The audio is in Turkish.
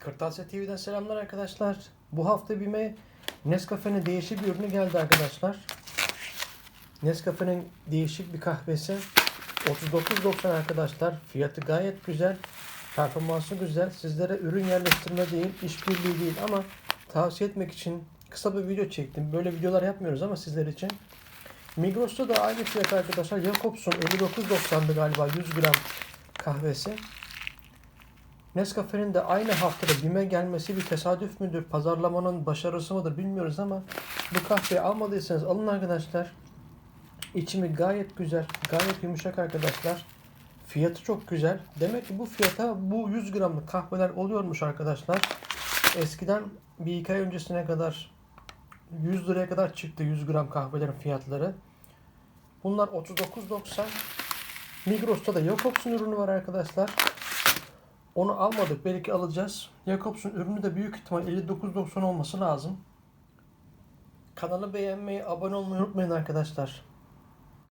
Kırtasiye TV'den selamlar arkadaşlar. Bu hafta BİM'e Nescafe'nin değişik bir ürünü geldi arkadaşlar. Nescafe'nin değişik bir kahvesi. 39.90 arkadaşlar. Fiyatı gayet güzel. Performansı güzel. Sizlere ürün yerleştirme değil, işbirliği değil ama tavsiye etmek için kısa bir video çektim. Böyle videolar yapmıyoruz ama sizler için. Migros'ta da aynı fiyat arkadaşlar. Jacobs'un 59.90'dı galiba 100 gram kahvesi. Nescafe'nin de aynı haftada BİM'e gelmesi bir tesadüf müdür, pazarlamanın başarısı mıdır bilmiyoruz ama bu kahveyi almadıysanız alın arkadaşlar. İçimi gayet güzel, gayet yumuşak arkadaşlar. Fiyatı çok güzel. Demek ki bu fiyata bu 100 gramlık kahveler oluyormuş arkadaşlar. Eskiden bir iki ay öncesine kadar 100 liraya kadar çıktı 100 gram kahvelerin fiyatları. Bunlar 39.90. Migros'ta da Jacobs'un ürünü var arkadaşlar. Onu almadık. Belki alacağız. Jacobs'un ürünü de büyük ihtimal 59.90 olması lazım. Kanalı beğenmeyi, abone olmayı unutmayın arkadaşlar.